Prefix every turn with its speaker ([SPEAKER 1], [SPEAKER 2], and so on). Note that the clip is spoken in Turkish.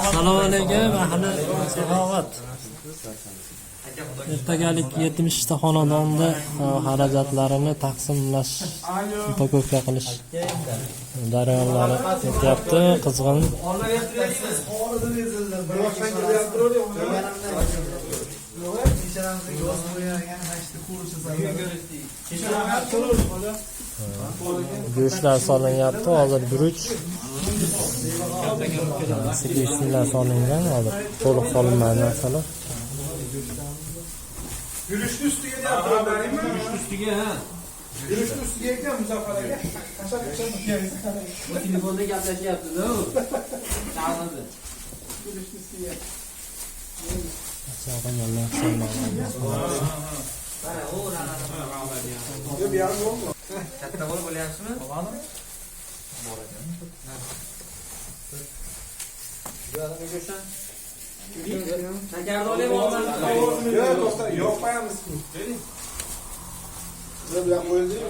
[SPEAKER 1] Assalomu alaykum, ahli saxovat. Ertagalik 70 ta xonadonni e, xarajatlarini taqsimlash, upakopka qilish jarayonlari ketyapti, qizg'in. Go'shtlar solinyapti, hozir guruch Sikishlar solingan hozir to'liq solinmadi narsalar.
[SPEAKER 2] Yürüyüşlü üstüge de yaptıralım benim mi? Yürüyüşlü üstüge ha. Üstüge ekleyin Muzaffer Ege. Kaçak kaçak mı?
[SPEAKER 3] Bu telefonda gaplashyapti da u chalg'indi
[SPEAKER 2] Yürüyüşlü üstüge.
[SPEAKER 1] Solinganlar solinmagan.
[SPEAKER 3] mana u
[SPEAKER 2] Yok bir yarım oldu.
[SPEAKER 3] katta bo'lib bo'lyapsizmi shakarni olayapman
[SPEAKER 2] Yok dostlar yok bayağı mısın? Yok bir yarım koyuldu değil mi?